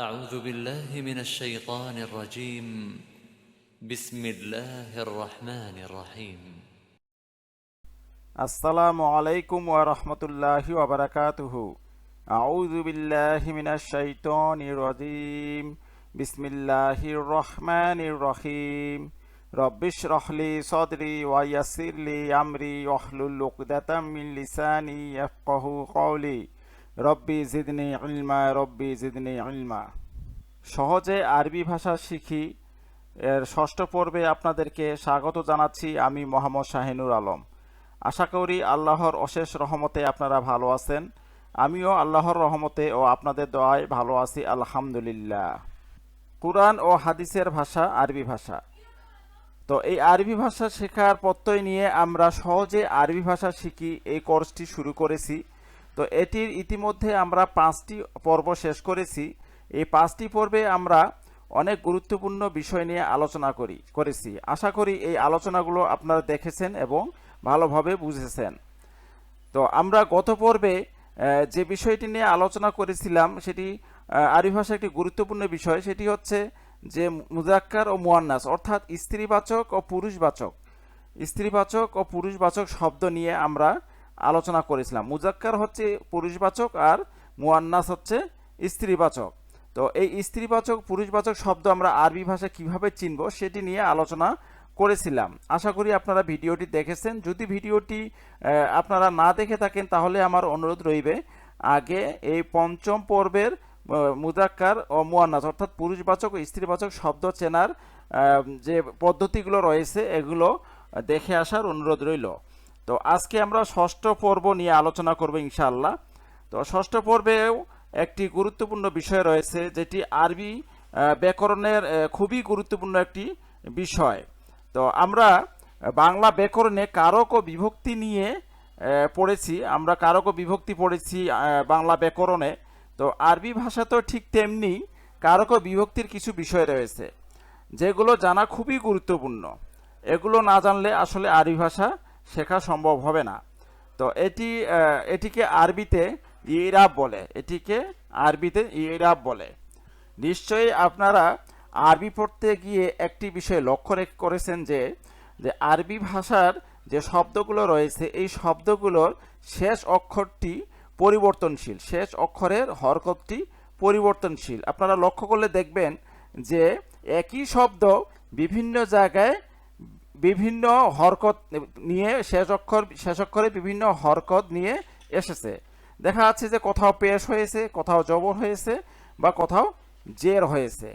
أعوذ بالله من الشيطان الرجيم بسم الله الرحمن الرحيم السلام عليكم ورحمة الله وبركاته أعوذ بالله من الشيطان الرجيم بسم الله الرحمن الرحيم رب اشرح لي صدري ويسر لي أمري واحلل عقدة من لساني يفقه قولي রব্বি জিদনি ইলমা, রব্বি জিদনি ইলমা। সহজে আরবি ভাষা শিখি। এর ষষ্ঠ পর্বে আপনাদেরকে স্বাগত জানাচ্ছি আমি মোহাম্মদ শাহিনুর আলম। আশা করি আল্লাহর অশেষ রহমতে আপনারা ভালো আছেন। আমিও আল্লাহর রহমতে ও আপনাদের দোয়ায় ভালো আছি, আলহামদুলিল্লাহ। কুরআন ও হাদিসের ভাষা আরবি ভাষা। তো এই আরবি ভাষা শেখার প্রত্যয় নিয়ে আমরা সহজে আরবি ভাষা শিখি। এই কোর্সটি শুরু করেছি। তো এটির ইতিমধ্যে আমরা পাঁচটি পর্ব শেষ করেছি। এই পাঁচটি পর্বে আমরা অনেক গুরুত্বপূর্ণ বিষয় নিয়ে আলোচনা করি, করেছি। আশা করি এই আলোচনাগুলো আপনারা দেখেছেন এবং ভালোভাবে বুঝেছেন। তো আমরা গত পর্বে যে বিষয়টি নিয়ে আলোচনা করেছিলাম, সেটি আরবি ভাষা একটি গুরুত্বপূর্ণ বিষয়। সেটি হচ্ছে যে মুজাক্কার ও মুয়ান্নাস, অর্থাৎ স্ত্রীবাচক ও পুরুষবাচক। স্ত্রীবাচক ও পুরুষবাচক শব্দ নিয়ে আমরা আলোচনা করেছিলাম। মুজাক্কার হচ্ছে পুরুষবাচক আর মুয়ান্নাস হচ্ছে স্ত্রীবাচক। তো এই স্ত্রীবাচক, পুরুষবাচক শব্দ আমরা আরবি ভাষা কীভাবে চিনব সেটি নিয়ে আলোচনা করেছিলাম। আশা করি আপনারা ভিডিওটি দেখেছেন। যদি ভিডিওটি আপনারা না দেখে থাকেন, তাহলে আমার অনুরোধ রইবে, আগে এই পঞ্চম পর্বের মুজাক্কার ও মুয়ান্নাস, অর্থাৎ পুরুষবাচক ও স্ত্রীবাচক শব্দ চেনার যে পদ্ধতিগুলো রয়েছে, এগুলো দেখে আসার অনুরোধ রইল। তো আজকে আমরা ষষ্ঠ পর্ব নিয়ে আলোচনা করব ইনশাআল্লাহ। তো ষষ্ঠ পর্বেও একটি গুরুত্বপূর্ণ বিষয় রয়েছে, যেটি আরবি ব্যাকরণের খুবই গুরুত্বপূর্ণ একটি বিষয়। তো আমরা বাংলা ব্যাকরণে কারক ও বিভক্তি নিয়ে পড়েছি, আমরা কারক ও বিভক্তি পড়েছি বাংলা ব্যাকরণে। তো আরবি ভাষা তো ঠিক তেমনি কারক ও বিভক্তির কিছু বিষয় রয়েছে, যেগুলো জানা খুবই গুরুত্বপূর্ণ। এগুলো না জানলে আসলে আরবি ভাষা শেখা সম্ভব হবে না। তো এটি এটিকে আরবিতে ইরাব বলে। এটিকে আরবিতে ইরাব বলে। নিশ্চয়ই আপনারা আরবি পড়তে গিয়ে একটি বিষয় লক্ষ্য রেখ- করেছেন যে যে আরবি ভাষার যে শব্দগুলো রয়েছে, এই শব্দগুলোর শেষ অক্ষরটি পরিবর্তনশীল। শেষ অক্ষরের হরকতটি পরিবর্তনশীল। আপনারা লক্ষ্য করলে দেখবেন যে একই শব্দ বিভিন্ন জায়গায় বিভিন্ন হরকত নিয়ে শেষ অক্ষর, শেষ অক্ষরে বিভিন্ন হরকত নিয়ে এসেছে। দেখা যাচ্ছে যে কোথাও পেশ হয়েছে, কোথাও জবর হয়েছে বা কোথাও জের হয়েছে।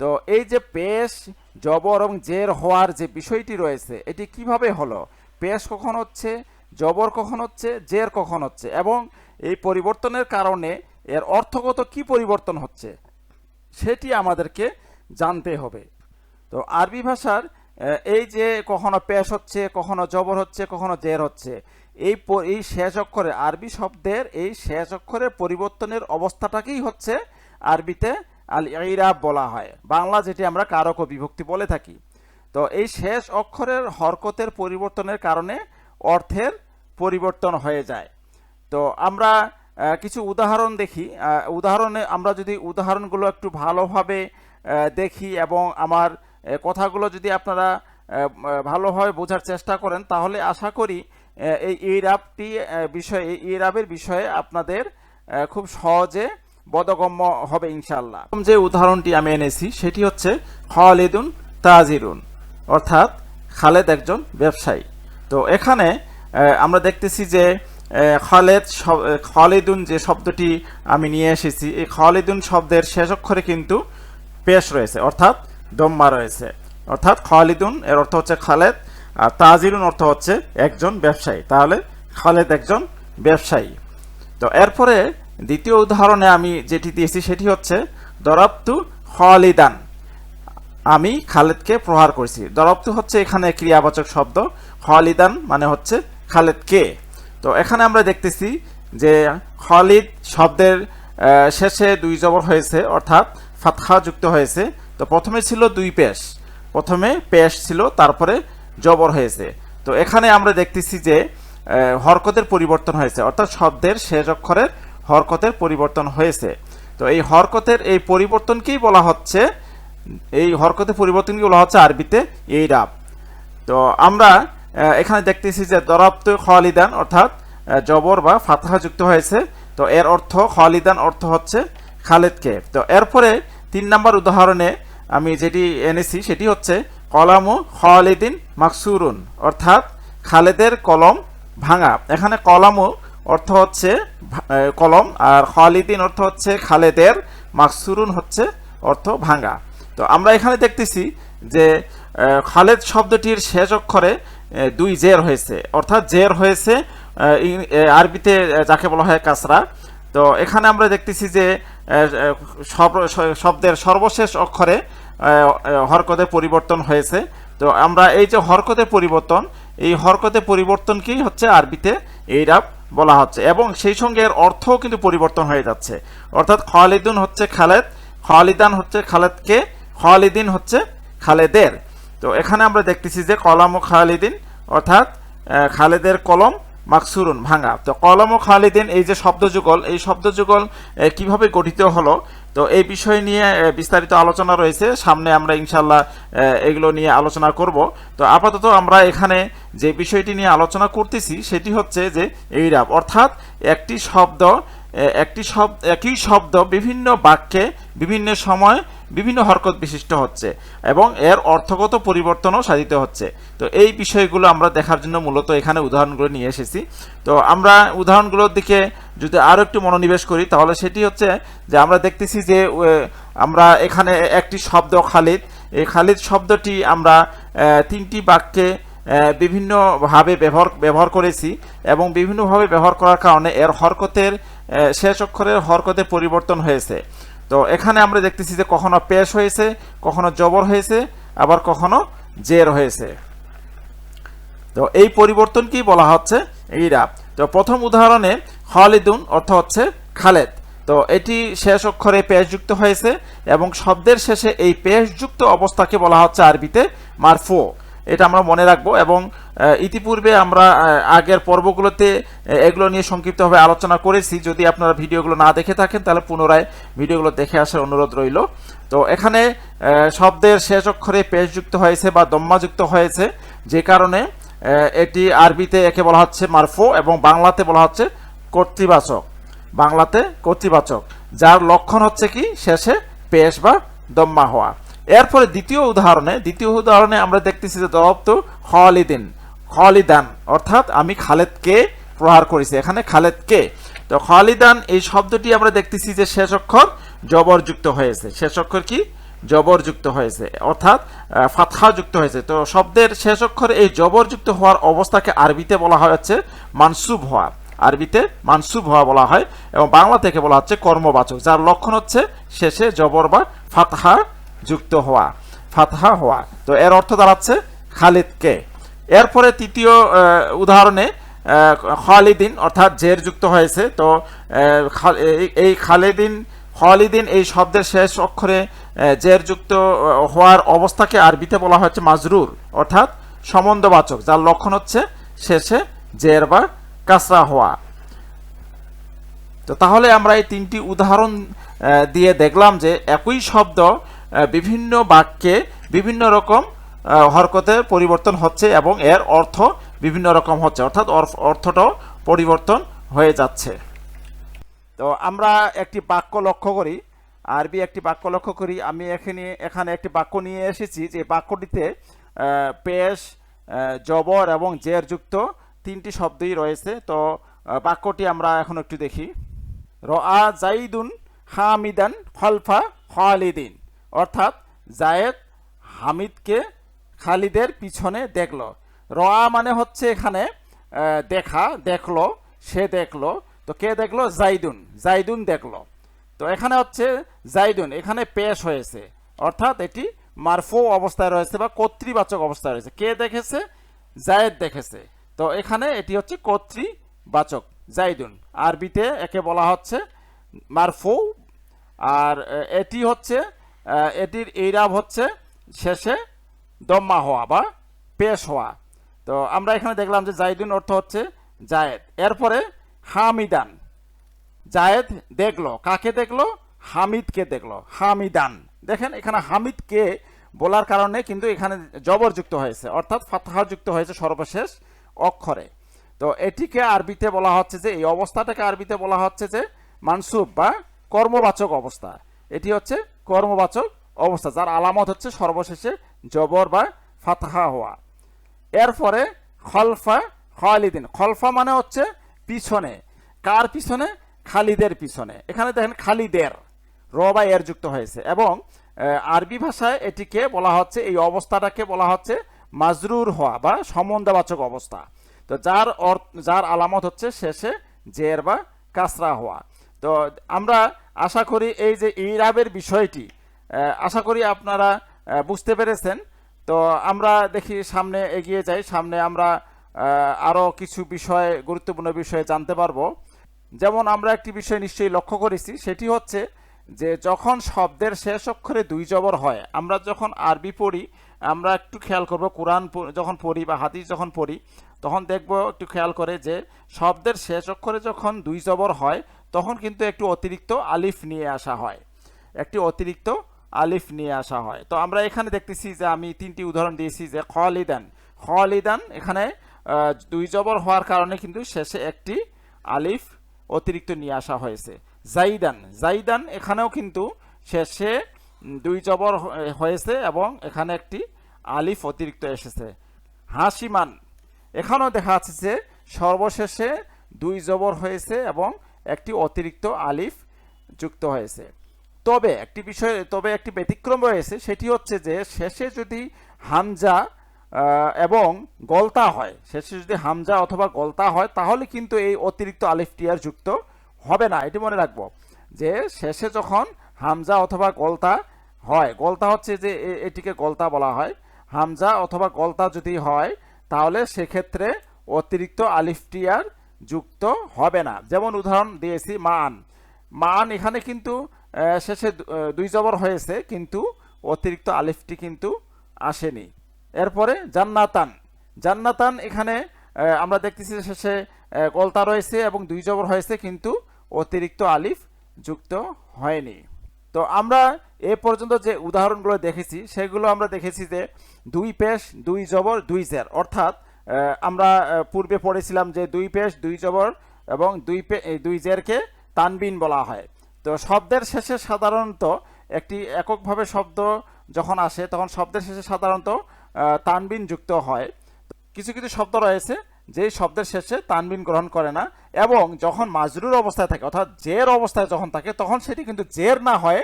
তো এই যে পেশ, জবর এবং জের হওয়ার যে বিষয়টি রয়েছে, এটি কীভাবে হলো? পেশ কখন হচ্ছে, জবর কখন হচ্ছে, জের কখন হচ্ছে এবং এই পরিবর্তনের কারণে এর অর্থগত কি পরিবর্তন হচ্ছে, সেটি আমাদেরকে জানতে হবে। তো আরবি ভাষার এই যে কখনো পেশ হচ্ছে, কখনো জবর হচ্ছে, কখনো জের হচ্ছে, এই এই শেষ অক্ষরে আরবি শব্দের এই শেষ অক্ষরের পরিবর্তনের অবস্থাটাকেই হচ্ছে আরবিতে আল ইরাব বলা হয়। বাংলা যেটি আমরা কারক বিভক্তি বলে থাকি। তো এই শেষ অক্ষরের হরকতের পরিবর্তনের কারণে অর্থের পরিবর্তন হয়ে যায়। তো আমরা কিছু উদাহরণ দেখি। উদাহরণে আমরা যদি উদাহরণগুলো একটু ভালোভাবে দেখি এবং আমার কথাগুলো যদি আপনারা ভালোভাবে বোঝার চেষ্টা করেন, তাহলে আশা করি এই ইরাবটি বিষয়ে ইরাবের বিষয়ে আপনাদের খুব সহজে বোধগম্য হবে ইনশাল্লাহ যে উদাহরণটি আমি এনেছি, সেটি হচ্ছে খালিদুন তাজিরুন, অর্থাৎ খালেদ একজন ব্যবসায়ী। তো এখানে আমরা দেখতেছি যে খালেদ খালিদুন যে শব্দটি আমি নিয়ে এসেছি, এই খালিদুন শব্দের শেষ অক্ষরে কিন্তু পেশ রয়েছে, অর্থাৎ দম্মা রয়েছে। অর্থাৎ খালিদুন, এর অর্থ হচ্ছে খালেদ, আর তাজিরুন অর্থ হচ্ছে একজন ব্যবসায়ী। তাহলে খালেদ একজন ব্যবসায়ী। তো এরপরে দ্বিতীয় উদাহরণে আমি যেটি দিয়েছি সেটি হচ্ছে, দরাবতু খালিদান, আমি খালেদকে প্রহার করেছি। দরবতু হচ্ছে এখানে ক্রিয়াবাচক শব্দ, খালিদান মানে হচ্ছে খালেদকে। তো এখানে আমরা দেখতেছি যে খালিদ শব্দের শেষে দুই জবর হয়েছে, অর্থাৎ ফাতহা যুক্ত হয়েছে। তো প্রথমে ছিল দুই পেশ। প্রথমে পেশ ছিল, তারপরে জবর হয়েছে। তো এখানে আমরা দেখতেছি যে হরকতের পরিবর্তন হয়েছে। অর্থাৎ শব্দের শেষ অক্ষরের হরকতের পরিবর্তন হয়েছে। তো এই হরকতের এই পরিবর্তনকেই বলা হচ্ছে, এই হরকতের পরিবর্তনকে বলা হচ্ছে আরবিতে এই রাব তো আমরা এখানে দেখতেছি যে দরাপ্ত খালিদান, অর্থাৎ জবর বা ফাতহা যুক্ত হয়েছে। তো এর অর্থ খালিদান অর্থ হচ্ছে খালেদকে। তো এরপরে তিন নম্বর উদাহরণে আমি যেটি এনেছি সেটি হচ্ছে কলামু খালিদিন মাকসুরুন, অর্থাৎ খালেদের কলম ভাঙা। এখানে কলামু অর্থ হচ্ছে কলম, আর খালিদিন অর্থ হচ্ছে খালেদের, মাকসুরুন হচ্ছে অর্থ ভাঙা। তো আমরা এখানে দেখতেছি যে খালেদ শব্দটির শেষ অক্ষরে দুই জের হয়েছে, অর্থাৎ জের হয়েছে আরবিতে যাকে বলা হয় কাসরা। তো এখানে আমরা দেখতেছি যে শব্দের সর্বশেষ অক্ষরে আহ, পরিবর্তন হয়েছে। তো আমরা এই যে হরকতের পরিবর্তন এই হরকতের পরিবর্তনকেই হচ্ছে আরবিতে এইরাব বলা হচ্ছে। এবং সেই সঙ্গে এর অর্থও কিন্তু পরিবর্তন হয়ে যাচ্ছে। অর্থাৎ খালিদুন হচ্ছে খালেদ খালিদান হচ্ছে খালেদকে খালিদিন হচ্ছে খালেদের। তো এখানে আমরা দেখতেছি যে কলাম ও খালিদিন অর্থাৎ খালেদের কলম মাকসুরুন, ভাঙা। তো কলম ও খালিদিন এই যে শব্দযুগল, এই শব্দযুগল কীভাবে গঠিত হলো? তো এই বিষয় নিয়ে বিস্তারিত আলোচনা রয়েছে। সামনে আমরা ইনশাল্লাহ এগুলো নিয়ে আলোচনা করব। তো আপাতত আমরা এখানে যে বিষয়টি নিয়ে আলোচনা করতেছি, সেটি হচ্ছে যে এইরাব অর্থাৎ একটি শব্দ একটি শব্দ একই শব্দ বিভিন্ন বাক্যে বিভিন্ন সময় বিভিন্ন হরকত বিশিষ্ট হচ্ছে এবং এর অর্থগত পরিবর্তনও সাধিত হচ্ছে। তো এই বিষয়গুলো আমরা দেখার জন্য মূলত এখানে উদাহরণগুলো নিয়ে এসেছি। তো আমরা উদাহরণগুলোর দিকে যদি আরও একটু মনোনিবেশ করি, তাহলে সেটি হচ্ছে যে আমরা দেখতেছি যে আমরা এখানে একটি শব্দ খালিদ। এই খালিদ শব্দটি আমরা তিনটি বাক্যে বিভিন্নভাবে ব্যবহার ব্যবহার করেছি এবং বিভিন্নভাবে ব্যবহার করার কারণে এর হরকতের শেষ অক্ষরের হরকতের পরিবর্তন হয়েছে। তো এখানে আমরা দেখতেছি যে কখনো পেশ হয়েছে, কখনো জবর হয়েছে, আবার কখনো জের হয়েছে। তো এই পরিবর্তনকেই বলা হচ্ছে? ইরাব তো প্রথম উদাহরণে খালিদুন অর্থ হচ্ছে খালেদ। তো এটি শেষ অক্ষরে পেশযুক্ত হয়েছে এবং শব্দের শেষে এই পেশযুক্ত অবস্থাকে বলা হচ্ছে আরবিতে মারফু। এটা আমরা মনে রাখব এবং ইতিপূর্বে আমরা আগের পর্বগুলোতে এগুলো নিয়ে সংক্ষিপ্তভাবে আলোচনা করেছি। যদি আপনারা ভিডিওগুলো না দেখে থাকেন, তাহলে পুনরায় ভিডিওগুলো দেখে আসার অনুরোধ রইল। তো এখানে শব্দের শেষ অক্ষরে পেশযুক্ত হয়েছে বা দম্মাযুক্ত হয়েছে, যে কারণে এটি আরবিতে একে বলা হচ্ছে মারফু এবং বাংলাতে বলা হচ্ছে কর্তৃবাচক। বাংলাতে কর্তৃবাচক, যার লক্ষণ হচ্ছে কি? শেষে পেশ বা দম্মা হওয়া। এরপরে দ্বিতীয় উদাহরণে দ্বিতীয় উদাহরণে আমরা দেখতেছি যে দরপ্ত খালিদিন, খালিদান, অর্থাৎ আমি খালেদকে প্রহার করেছি। এখানে খালেদকে। তো খালিদান, এই শব্দটি আমরা দেখতেছি যে শেষ অক্ষর জবরযুক্ত হয়েছে। শেষ অক্ষর কি? জবরযুক্ত হয়েছে, অর্থাৎ ফাতহা যুক্ত হয়েছে। তো শব্দের শেষ অক্ষর এই জবরযুক্ত হওয়ার অবস্থাকে আরবিতে বলা হচ্ছে মানসুব হওয়া। আরবিতে মানসুব হওয়া বলা হয় এবং বাংলা থেকে বলা হচ্ছে কর্মবাচক, যার লক্ষণ হচ্ছে শেষে জবর বা ফাতহা যুক্ত হওয়া, ফাতহা হওয়া। তো এর অর্থ দাঁড়াচ্ছে খালিদকে। এরপরে তৃতীয় উদাহরণে খালিদিন, অর্থাৎ জের যুক্ত হয়েছে। তো এই- খালিদিন খালিদিন এই শব্দের শেষ অক্ষরে জের যুক্ত হওয়ার অবস্থাকে আরবিতে বলা হচ্ছে মাজরুর, অর্থাৎ সম্বন্ধবাচক, যার লক্ষণ হচ্ছে শেষে জের বা কাসরা হওয়া। তো তাহলে আমরা এই তিনটি উদাহরণ দিয়ে দেখলাম যে একই শব্দ বিভিন্ন বাক্যে বিভিন্ন রকম আহ, হরকতের পরিবর্তন হচ্ছে এবং এর অর্থ বিভিন্ন রকম হচ্ছে। অর্থাৎ অর্থ- অর্থটাও পরিবর্তন হয়ে যাচ্ছে। তো আমরা একটি বাক্য লক্ষ্য করি। আরবি একটি বাক্য লক্ষ্য করি। আমি এখানে এখানে একটি বাক্য নিয়ে এসেছি যে বাক্যটিতে পেশ জবর এবং জের যুক্ত তিনটি শব্দই রয়েছে। তো বাক্যটি আমরা এখন একটু দেখি। রা জাইদুন হামিদান খলফা খালিদিন। অর্থাৎ জায়েদ হামিদকে খালিদের পিছনে দেখল। রা মানে হচ্ছে এখানে দেখা, দেখল, সে দেখল। তো কে দেখল? জাইদুন জাইদুন দেখল। তো এখানে হচ্ছে জাইদুন, এখানে পেশ হয়েছে। অর্থাৎ এটি মারফো অবস্থায় রয়েছে বা কর্তৃবাচক অবস্থায় রয়েছে। কে দেখেছে? জায়েদ দেখেছে। তো এখানে এটি হচ্ছে কর্তৃবাচক, জাইদুন। আরবিতে একে বলা হচ্ছে মারফো। আর এটি হচ্ছে এটির ইরাব হচ্ছে শেষে দম্মা হওয়া বা পেশ হওয়া। তো আমরা এখানে দেখলাম যে জাইদুন অর্থ হচ্ছে জায়েদ। এরপরে হামিদান। জায়েদ দেখল। কাকে দেখল? হামিদকে দেখল। হামিদান। দেখেন, এখানে হামিদকে বলার কারণে কিন্তু এখানে জবর যুক্ত হয়েছে, অর্থাৎ ফাতহা যুক্ত হয়েছে সর্বশেষ অক্ষরে। তো এটিকে আরবিতে বলা হচ্ছে যে, এই অবস্থাটাকে আরবিতে বলা হচ্ছে যে, মানসুব বা কর্মবাচক অবস্থা। এটি হচ্ছে কর্মবাচক অবস্থা, যার আলামত হচ্ছে সর্বশেষে জবর বা ফাতহা হওয়া। এরপরে খলফা খালিদিন। খলফা মানে হচ্ছে পিছনে। কার পিছনে? খালিদের পিছনে। এখানে দেখেন খালিদের, র বা এর যুক্ত হয়েছে। এবং আরবি ভাষায় এটিকে বলা হচ্ছে, এই অবস্থাটাকে বলা হচ্ছে মাজরুর হওয়া বা সম্বন্ধবাচক অবস্থা। তো যার অর্থ, যার আলামত হচ্ছে শেষে জের বা কাসরা হওয়া। তো আমরা আশা করি এই যে ইরাবের বিষয়টি আশা করি আপনারা বুঝতে পেরেছেন। তো আমরা দেখি সামনে এগিয়ে যাই, সামনে আমরা আরও কিছু বিষয়, গুরুত্বপূর্ণ বিষয়ে জানতে পারব। যেমন আমরা একটি বিষয় নিশ্চয়ই লক্ষ্য করেছি, সেটি হচ্ছে যে যখন শব্দের শেষ অক্ষরে দুই জবর হয়, আমরা যখন আরবি পড়ি, আমরা একটু খেয়াল করব, কোরআন যখন পড়ি বা হাদিস যখন পড়ি, তখন দেখব একটু খেয়াল করে যে শব্দের শেষ অক্ষরে যখন দুই জবর হয় তখন কিন্তু একটু অতিরিক্ত আলিফ নিয়ে আসা হয়। একটি অতিরিক্ত আলিফ নিয়ে আসা হয়। তো আমরা এখানে দেখতেছি যে আমি তিনটি উদাহরণ দিয়েছি যে খলিদান। খলিদান এখানে দুই জবর হওয়ার কারণে কিন্তু শেষে একটি আলিফ অতিরিক্ত নিয়ে আসা হয়েছে। জাইদান। জাইদান এখানেও কিন্তু শেষে দুই জবর হয়েছে এবং এখানে একটি আলিফ অতিরিক্ত এসেছে। হাসিমান। এখানেও দেখা যাচ্ছে যে সর্বশেষে দুই জবর হয়েছে এবং একটি অতিরিক্ত আলিফ যুক্ত হয়েছে। তবে একটি বিষয়, তবে একটি ব্যতিক্রম রয়েছে, সেটি হচ্ছে যে শেষে যদি হামজা এবং গলতা হয়, শেষে যদি হামজা অথবা গলতা হয়, তাহলে কিন্তু এই অতিরিক্ত আলিফটি আর যুক্ত হবে না। এটি মনে রাখব যে শেষে যখন হামজা অথবা গলতা হয়, গলতা হচ্ছে যে এটিকে গলতা বলা হয়। হামজা অথবা গলতা যদি হয়, তাহলে সেক্ষেত্রে অতিরিক্ত আলিফটি আর যুক্ত হবে না। যেমন উদাহরণ দিয়েছি, মান। মান এখানে কিন্তু শেষে দুই জবর হয়েছে, কিন্তু অতিরিক্ত আলিফটি কিন্তু আসেনি। এরপরে জান্নাতান। জান্নাতান এখানে আমরা দেখতেছি শেষে গলতা রয়েছে এবং দুই জবর হয়েছে, কিন্তু অতিরিক্ত আলিফ যুক্ত হয়নি। তো আমরা এ পর্যন্ত যে উদাহরণগুলো দেখেছি, সেগুলো আমরা দেখেছি যে দুই পেশ, দুই জবর, দুই জের। অর্থাৎ আমরা পূর্বে পড়েছিলাম যে দুই পেশ, দুই জবর এবং দুই পে দুই জেরকে তানবিন বলা হয়। তো শব্দের শেষে সাধারণত একটি এককভাবে শব্দ যখন আসে, তখন শব্দের শেষে সাধারণত তানবিন যুক্ত হয়। কিছু কিছু শব্দ রয়েছে যেই শব্দের শেষে তানবিন গ্রহণ করে না এবং যখন মাজরুর অবস্থায় থাকে, অর্থাৎ জের অবস্থায় যখন থাকে, তখন সেটি কিন্তু জের না হয়ে,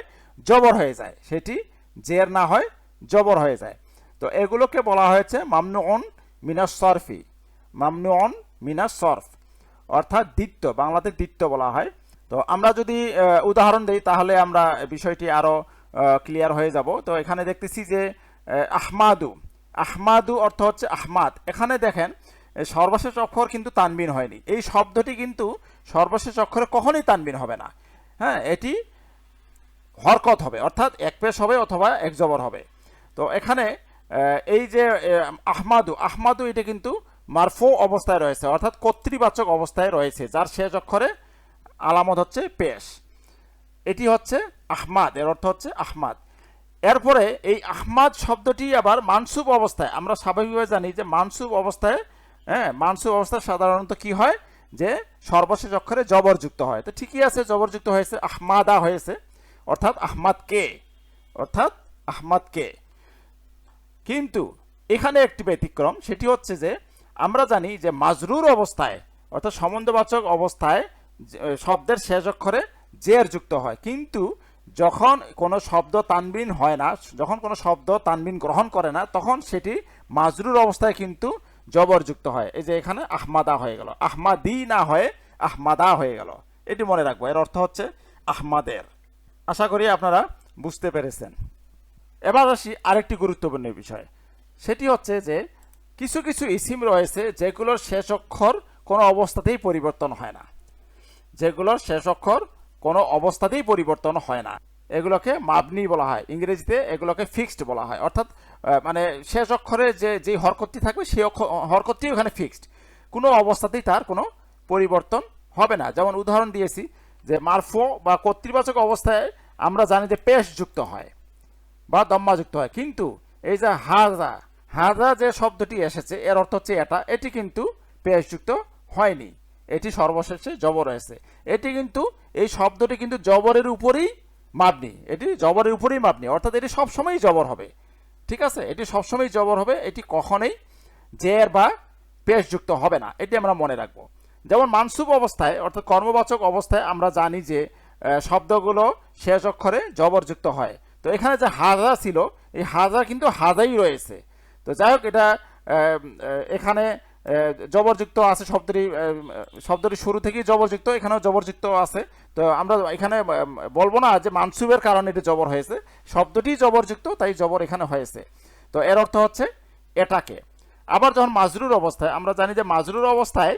জবর হয়ে যায়। সেটি জের না হয়, জবর হয়ে যায়। তো এগুলোকে বলা হয়েছে মামনুন মিনাস সরফি মামনুন মিনাস সরফ, অর্থাৎ দ্বিত্ব, বাংলাতে দ্বিত্ব বলা হয়। তো আমরা যদি উদাহরণ দিই, তাহলে আমরা বিষয়টি আরও ক্লিয়ার হয়ে যাব। তো এখানে দেখতেছি যে আহমাদু আহমাদু অর্থ হচ্ছে আহমাদ। এখানে দেখেন সর্বশেষ অক্ষর কিন্তু তানবিন হয়নি। এই শব্দটি কিন্তু সর্বশেষ অক্ষরে কখনোই তানবিন হবে না। হ্যাঁ এটি হরকত হবে, অর্থাৎ এক পেশ হবে অথবা এক জবর হবে। তো এখানে এই যে আহমাদু আহমাদু এটা কিন্তু মারফু অবস্থায় রয়েছে, অর্থাৎ কর্তৃবাচক অবস্থায় রয়েছে, যার শেষ অক্ষরে আলামত হচ্ছে পেশ। এটি হচ্ছে আহমাদ, এর অর্থ হচ্ছে আহমাদ। এরপরে এই আহমাদ শব্দটি আবার মানসুব অবস্থায়, আমরা স্বাভাবিকভাবে জানি যে মানসুব অবস্থায় হ্যাঁ মানসুব অবস্থায় সাধারণত কি হয়? যে সর্বশেষ অক্ষরে জবরযুক্ত হয়। তো ঠিকই আছে, জবরযুক্ত হয়েছে, আহমাদা হয়েছে, অর্থাৎ আহমাদ কে? অর্থাৎ আহমাদ কে? কিন্তু এখানে একটি ব্যতিক্রম, সেটি হচ্ছে যে আমরা জানি যে মাজরুর অবস্থায়, অর্থাৎ সম্বন্ধবাচক অবস্থায় শব্দের শেষ অক্ষরে জের যুক্ত হয়। কিন্তু যখন কোনো শব্দ তানবিন হয় না, যখন কোনো শব্দ তানবিন গ্রহণ করে না, তখন সেটি মাজরুর অবস্থায় কিন্তু জবর যুক্ত হয়। এই যে এখানে আহমাদা হয়ে গেল। আহমাদি না হয়ে আহমাদা হয়ে গেল। এটি মনে রাখব। এর অর্থ হচ্ছে আহমাদের। আশা করি আপনারা বুঝতে পেরেছেন। এবার আসি আরেকটি গুরুত্বপূর্ণ বিষয়। সেটি হচ্ছে যে, কিছু কিছু ইসিম রয়েছে যেগুলোর শেষ অক্ষর কোনো অবস্থাতেই পরিবর্তন হয় না। যেগুলোর শেষ অক্ষর কোনো অবস্থাতেই পরিবর্তন হয় না। এগুলোকে মাবনি বলা হয়, ইংরেজিতে এগুলোকে ফিক্সড বলা হয়। অর্থাৎ মানে শেষ অক্ষরে যে যে হরকতটি থাকবে সেই অক্ষর হরকতটি ওখানে ফিক্সড কোনো অবস্থাতেই তার কোনো পরিবর্তন হবে না। যেমন উদাহরণ দিয়েছি যে, মারফো বা কর্তৃবাচক অবস্থায় আমরা জানি যে পেশ যুক্ত হয়। বা দম্মাযুক্ত হয়। কিন্তু এই যে হাজা হাজা যে শব্দটি এসেছে, এর অর্থ হচ্ছে এটা। এটি কিন্তু পেশ হয়নি। এটি সর্বশেষে জবর হয়েছে। এটি কিন্তু, এই শব্দটি কিন্তু জবরের উপরেই মাপনি এটি জবরের উপরেই মাপনি অর্থাৎ এটি সবসময়ই জবর হবে। ঠিক আছে? এটি সবসময় জবর হবে। এটি কখনোই জের বা পেশযুক্ত হবে না। এটি আমরা মনে রাখব। যেমন মানসুব অবস্থায়, অর্থাৎ কর্মবাচক অবস্থায় আমরা জানি যে শব্দগুলো শেষ অক্ষরে জবরযুক্ত হয়। তো এখানে যে হাজা ছিল, এই হাজা কিন্তু হাজাই রয়েছে। তো যাই হোক এটা এখানে জবরযুক্ত আছে শব্দটি শব্দটি শুরু থেকেই জবরযুক্ত, এখানেও জবরযুক্ত আছে। তো আমরা এখানে বলব না যে মানসুবের কারণে এটি জবর হয়েছে। শব্দটি জবরযুক্ত, তাই জবর এখানে হয়েছে। তো এর অর্থ হচ্ছে এটাকে। আবার যখন মাজরুর অবস্থায়, আমরা জানি যে মাজরুর অবস্থায়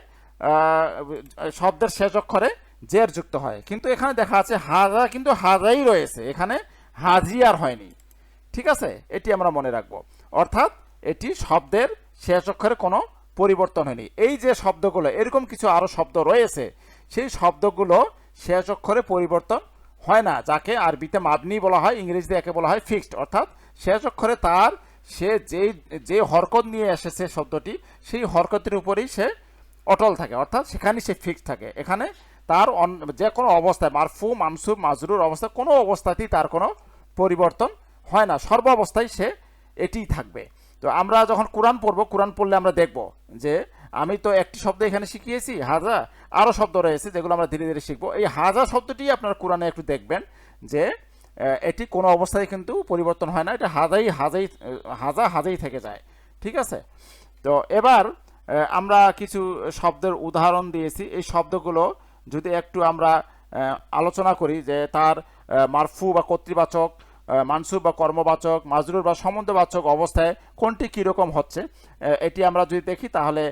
শব্দের শেষ অক্ষরে জের যুক্ত হয়। কিন্তু এখানে দেখা আছে হাজা কিন্তু হাজাই রয়েছে। এখানে হাজি আর হয়নি। ঠিক আছে? এটি আমরা মনে রাখব। অর্থাৎ এটি শব্দের শেষ অক্ষরে কোনো পরিবর্তন হয়নি। এই যে শব্দগুলো, এরকম কিছু আরও শব্দ রয়েছে, সেই শব্দগুলো শেষ অক্ষরে পরিবর্তন হয় না, যাকে আরবিতে মাবনি বলা হয়, ইংরেজিতে একে বলা হয় ফিক্সড অর্থাৎ শেষ অক্ষরে তার সে যে যে হরকত নিয়ে এসেছে শব্দটি, সেই হরকতের উপরেই সে অটল থাকে। অর্থাৎ সেখানে সে ফিক্স থাকে। এখানে তার যে কোনো অবস্থায় মারফু মানসুব, মাজরুর অবস্থায় কোনো অবস্থাতেই তার কোনো পরিবর্তন হয় না। সর্ব অবস্থায় সে এটিই থাকবে। তো আমরা যখন কোরআন পড়ব, কোরআন পড়লে আমরা দেখব যে আমি তো একটি শব্দ এখানে শিখিয়েছি, হাজা আরও শব্দ রয়েছে যেগুলো আমরা ধীরে ধীরে শিখব। এই হাজা শব্দটি আপনারা কোরআনে একটু দেখবেন যে এটি কোনো অবস্থায় কিন্তু পরিবর্তন হয় না। এটা হাজাই হাজাই, হাজা, হাজাই থেকে যায়। ঠিক আছে? তো এবার আমরা কিছু শব্দের উদাহরণ দিয়েছি। এই শব্দগুলো যদি একটু আমরা আলোচনা করি যে তার মারফু বা কর্তৃবাচক আহ, মানসুব বা কর্মবাচক মাজরুর বা সম্বন্ধবাচক অবস্থায় কোনটি কীরকম হচ্ছে এটি আমরা যদি দেখি তাহলে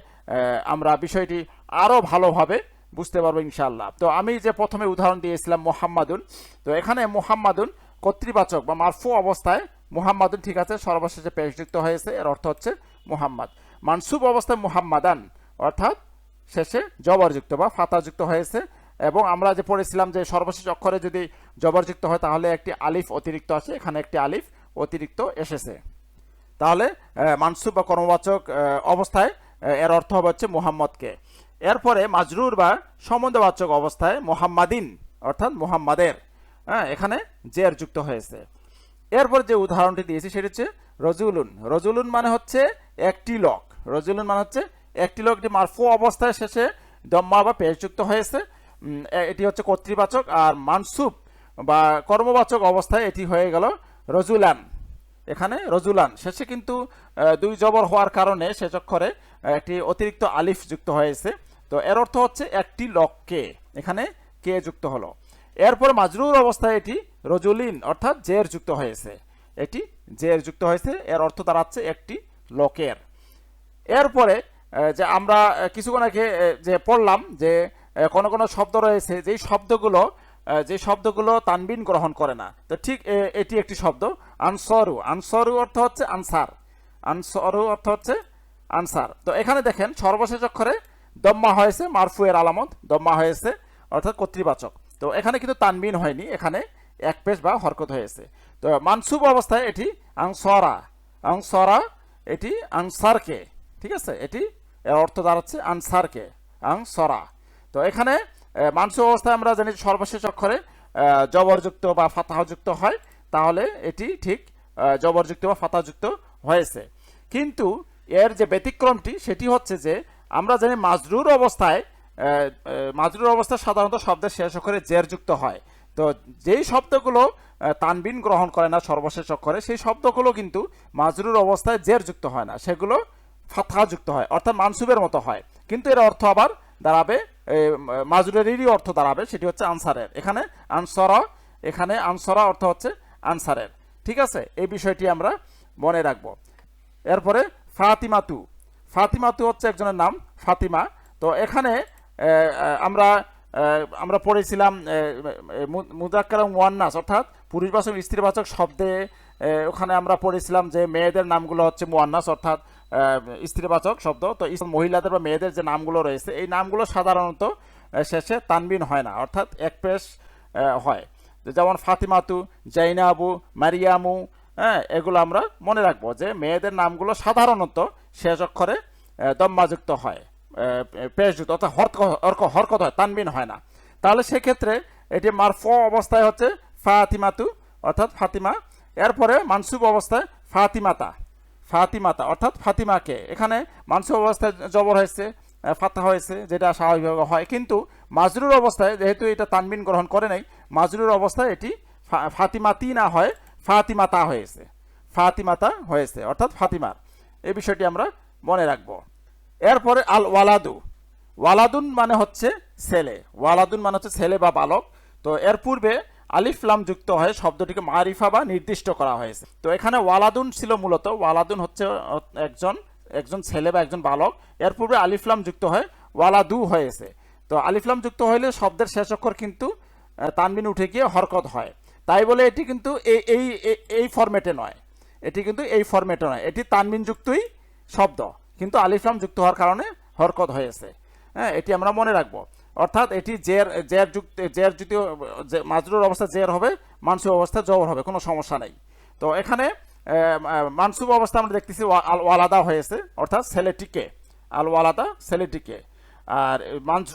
আমরা বিষয়টি আরও ভালোভাবে বুঝতে পারব ইনশাআল্লাহ। তো আমি যে প্রথমে উদাহরণ দিয়েছিলাম মোহাম্মাদুন তো এখানে মোহাম্মাদুন কর্তৃবাচক বা মারফু অবস্থায় মোহাম্মাদুন ঠিক আছে সর্বশেষে পেশযুক্ত হয়েছে এর অর্থ হচ্ছে মোহাম্মদ। মানসুব অবস্থায় মোহাম্মাদান অর্থাৎ শেষে জবরযুক্ত বা ফাতাযুক্ত হয়েছে। এবং আমরা যে পড়েছিলাম যে সর্বশেষ অক্ষরে যদি জবরযুক্ত হয়, তাহলে একটি আলিফ অতিরিক্ত আছে। এখানে একটি আলিফ অতিরিক্ত এসেছে। তাহলে মানসুব বা কর্মবাচক অবস্থায় এর অর্থ হবে হচ্ছে মোহাম্মদকে। এরপরে মাজরুর বা সম্বন্ধবাচক অবস্থায় মোহাম্মাদিন, অর্থাৎ মোহাম্মাদের হ্যাঁ এখানে জের যুক্ত হয়েছে। এরপর যে উদাহরণটি দিয়েছি, সেটি হচ্ছে রজুলুন। রজুলুন মানে হচ্ছে একটি লোক। রজুলুন মানে হচ্ছে একটি লোক এটি মারফু অবস্থায় শেষে দম্মা বা পেশযুক্ত হয়েছে। এটি হচ্ছে কর্তৃবাচক আর মানসুব বা কর্মবাচক অবস্থায় এটি হয়ে গেল রজুলান। এখানে রজুলান। শেষে কিন্তু দুই জবর হওয়ার কারণে শেষ অক্ষরে একটি অতিরিক্ত আলিফ যুক্ত হয়েছে। তো এর অর্থ হচ্ছে একটি লোককে। এখানে কে যুক্ত হলো? এরপর মাজরুর অবস্থায় এটি রজুলিন, অর্থাৎ জের যুক্ত হয়েছে। এটি জের যুক্ত হয়েছে। এর অর্থ দাঁড়াচ্ছে একটি লোকের। এরপরে যে আমরা কিছুক্ষণ আগে যে পড়লাম যে কোনো কোনো শব্দ রয়েছে, যেই শব্দগুলো যে শব্দগুলো তানবিন গ্রহণ করে না। তো ঠিক এটি একটি শব্দ, আনসরু। আনসরু অর্থ হচ্ছে আনসার। আনসরু অর্থ হচ্ছে আনসার। তো এখানে দেখেন, সর্বশেষ অক্ষরে দম্মা হয়েছে, মারফুয়ের আলামত, দম্মা হয়েছে, অর্থাৎ কর্তৃবাচক। তো এখানে কিন্তু তানবিন হয়নি, এখানে এক পেশ বা হরকত হয়েছে। তো মানসুব অবস্থায় এটি আংসরা আংসরা এটি আনসারকে। ঠিক আছে? এটি এর অর্থ দাঁড়াচ্ছে আনসারকে আংসরা তো এখানে মানসুব অবস্থায় আমরা জানি সর্বশেষ অক্ষরে জবরযুক্ত বা ফাতাহযুক্ত হয়, তাহলে এটি ঠিক জবরযুক্ত বা ফাতাহযুক্ত হয়েছে। কিন্তু এর যে ব্যতিক্রমটি, সেটি হচ্ছে যে আমরা জানি মাজরুর অবস্থায় মাজরুর অবস্থায় সাধারণত শব্দের শেষ অক্ষরে জের যুক্ত হয়। তো যেই শব্দগুলো তানবিন গ্রহণ করে না সর্বশেষ অক্ষরে, সেই শব্দগুলো কিন্তু মাজরুর অবস্থায় জের যুক্ত হয় না। সেগুলো ফাতহা যুক্ত হয় অর্থাৎ মানসুবের মতো হয়। কিন্তু এর অর্থ আবার দাঁড়াবে এ, মাজরুরেরই অর্থ দাঁড়াবে সেটি হচ্ছে আনসারের। এখানে আনসরা এখানে আনসরা অর্থ হচ্ছে আনসারের। ঠিক আছে? এই বিষয়টি আমরা মনে রাখব। এরপরে ফাতিমাতু। ফাতিমাতু হচ্ছে একজনের নাম ফাতিমা। তো এখানে আমরা আমরা পড়েছিলাম মুদাক্কার মুয়ান্নাস অর্থাৎ পুরুষবাচক স্ত্রীবাচক শব্দে ওখানে আমরা পড়েছিলাম যে মেয়েদের নামগুলো হচ্ছে মুয়ান্নাস অর্থাৎ স্ত্রীবাচক শব্দ। তো মহিলাদের বা মেয়েদের যে নামগুলো রয়েছে, এই নামগুলো সাধারণত শেষে তানবিন হয় না, অর্থাৎ এক হয়। যেমন ফাতিমাতু, জাইনাবু, মারিয়ামু হ্যাঁ এগুলো আমরা মনে রাখব যে মেয়েদের নামগুলো সাধারণত শেষ অক্ষরে দম্মাযুক্ত হয় পেশযুক্ত, অর্থাৎ হরক, হরক- হরকত হয়, তানবিন হয় না। তাহলে সেক্ষেত্রে এটি মারফ অবস্থায় হচ্ছে ফাতিমাতু, অর্থাৎ ফাতিমা। এরপরে মানসুব অবস্থায় ফাতিমাতা। ফাতিমাতা, অর্থাৎ ফাতিমাকে। এখানে মানসুব অবস্থায় জবর হয়েছে ফাতা হয়েছে, যেটা স্বাভাবিকভাবে হয়। কিন্তু মাজরুর অবস্থায়, যেহেতু এটা তানবিন গ্রহণ করে নাই মাজরুর অবস্থায় এটি ফাতিমাতি না হয়, ফাতিমাতা হয়েছে। ফাতিমাতা হয়েছে, অর্থাৎ ফাতিমার। এই বিষয়টি আমরা মনে রাখব। এরপরে আল ওয়ালাদু। ওয়ালাদুন মানে হচ্ছে ছেলে। ওয়ালাদুন মানে হচ্ছে ছেলে বা বালক। তো এর পূর্বে আলিফ লাম যুক্ত হয়ে শব্দটিকে মারিফা বা নির্দিষ্ট করা হয়েছে। তো এখানে ওয়ালাদুন ছিল মূলত। ওয়ালাদুন হচ্ছে, একজন একজন ছেলে বা একজন বালক। এর পূর্বে আলিফলাম যুক্ত হয়ে ওয়ালাদু হয়েছে। তো আলিফলাম যুক্ত হইলে শব্দের শেষ অক্ষর কিন্তু তানবিন উঠে গিয়ে হরকত হয়। তাই বলে এটি কিন্তু এই এই এই- ফরম্যাটে নয়। এটি কিন্তু এই ফরম্যাটে নয়। এটি তানবিন যুক্তই শব্দ। কিন্তু আলিফলাম যুক্ত হওয়ার কারণে হরকত হয়েছে। হ্যাঁ এটি আমরা মনে রাখব। অর্থাৎ এটি জের জের যুক্ত জের যুক্ত মাজরুর অবস্থা জের হবে মানসুব অবস্থা জবর হবে, কোনো সমস্যা নেই। তো এখানে মানসুব অবস্থা আমরা দেখতেছি আল ওয়ালাদা হয়েছে, অর্থাৎ ছেলেটিকে আল ওয়ালাদা ছেলেটিকে আর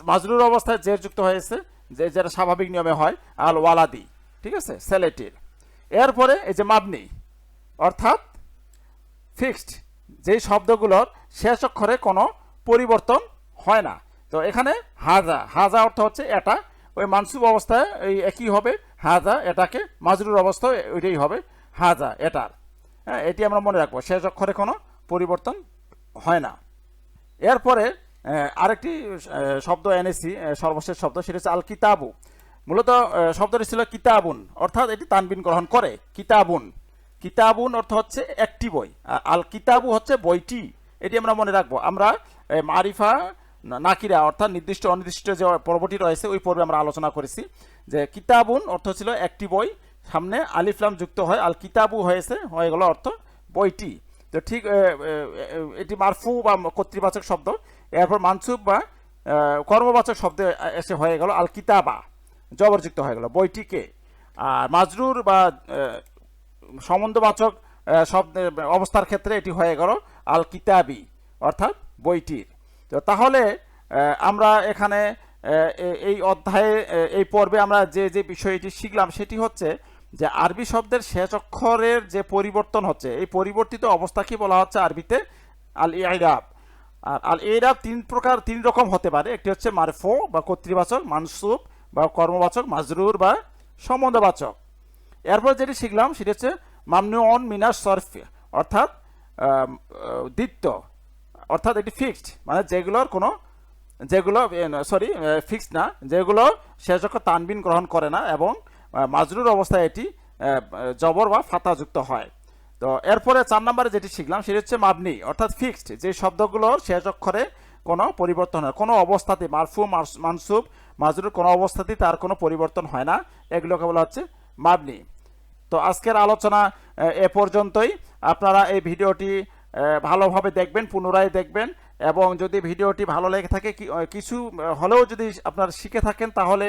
মাজরুর অবস্থায় জের যুক্ত হয়েছে, যে, যেটা স্বাভাবিক নিয়মে হয়, আল ওয়ালাদি, ঠিক আছে ছেলেটির এরপরে এই যে মাবনি, অর্থাৎ ফিক্সড, যেই শব্দগুলোর শেষ অক্ষরে কোনো পরিবর্তন হয় না। তো এখানে হাজা হাজা অর্থ হচ্ছে এটা। ওই মানসুব অবস্থায় এই একই হবে, হাজা এটাকে, মাজরুর অবস্থায় ওইটাই হবে, হাজা এটার। হ্যাঁ এটি আমরা মনে রাখব, শেষ অক্ষরে কোনো পরিবর্তন হয় না। এরপরে আরেকটি শব্দ এনেছি সর্বশেষ শব্দ, সেটা হচ্ছে আল কিতাবু মূলত শব্দটি ছিল কিতাবুন, অর্থাৎ এটি তানবিন গ্রহণ করে, কিতাবুন। কিতাবুন অর্থ হচ্ছে একটি বই। আল কিতাবু হচ্ছে বইটি, এটি আমরা মনে রাখব। আমরা মারিফা নাকিরা অর্থাৎ নির্দিষ্ট অনির্দিষ্ট যে পর্বটি রয়েছে ওই পর্বে আমরা আলোচনা করেছি। যে কিতাবুন অর্থ ছিল একটি বই সামনে আলিফলাম যুক্ত হয় আল কিতাবু হয়েছে হয়ে গেল অর্থ বইটি। তো ঠিক এটি মারফু বা কর্তৃবাচক শব্দ। এরপর মানসুব বা কর্মবাচক শব্দে এসে হয়ে গেল আল কিতাবা জবরযুক্ত হয়ে গেল বইটিকে। আর মাজরুর বা সম্বন্ধবাচক আহ, শব্দের অবস্থার ক্ষেত্রে এটি হয়ে গেল আল কিতাবি অর্থাৎ বইটির। তো তাহলে আমরা এখানে এই অধ্যায়ে এই পর্বে আমরা যে যে বিষয়টি শিখলাম সেটি হচ্ছে যে আরবি শব্দের শেষ অক্ষরের যে পরিবর্তন হচ্ছে, এই পরিবর্তিত অবস্থাকে বলা হচ্ছে আরবিতে? আল ইরাব আর আল ইরাব তিন প্রকার, তিন রকম হতে পারে। একটি হচ্ছে মারফো বা কর্তৃবাচক, মানসুব বা কর্মবাচক, মাজরুর বা সম্বন্ধবাচক। এরপর যেটি শিখলাম সেটি হচ্ছে মামনু অন মিনাস সরফ, অর্থাৎ দ্বিত্ব। অর্থাৎ এটি ফিক্সড মানে যেগুলোর কোনো, যেগুলো সরি ফিক্সড না, যেগুলো শেষ অক্ষর তানবিন গ্রহণ করে না এবং মাজরুর অবস্থায় এটি জবর বা ফাতা যুক্ত হয়। তো এরপরে চার নম্বরে যেটি শিখলাম, সেটি হচ্ছে মাবনি, অর্থাৎ ফিক্সড যে শব্দগুলোর শেষ অক্ষরে কোনো পরিবর্তন হয়, কোনো অবস্থাতে মারফু মানসুব, মাজরুর কোনো অবস্থাতেই তার কোনো পরিবর্তন হয় না, এগুলোকে বলা হচ্ছে মাবনি। তো আজকের আলোচনা এ পর্যন্তই। আপনারা এই ভিডিওটি ভালোভাবে দেখবেন, পুনরায় দেখবেন, এবং যদি ভিডিওটি ভালো লেগে থাকে কিছু হলেও যদি আপনারা শিখে থাকেন, তাহলে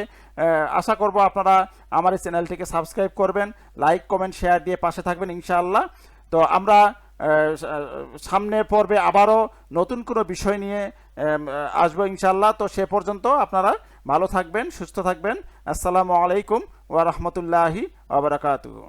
আশা করব আপনারা আমার এই চ্যানেলটিকে সাবস্ক্রাইব করবেন, লাইক, কমেন্ট, শেয়ার দিয়ে পাশে থাকবেন, ইনশাআল্লাহ। তো আমরা সামনের পর্বে আবারও নতুন কোনো বিষয় নিয়ে আসব ইনশাআল্লাহ। তো সে পর্যন্ত আপনারা ভালো থাকবেন, সুস্থ থাকবেন। আসসালামু আলাইকুম ওয়া রাহমাতুল্লাহি ওয়া বারাকাতুহু।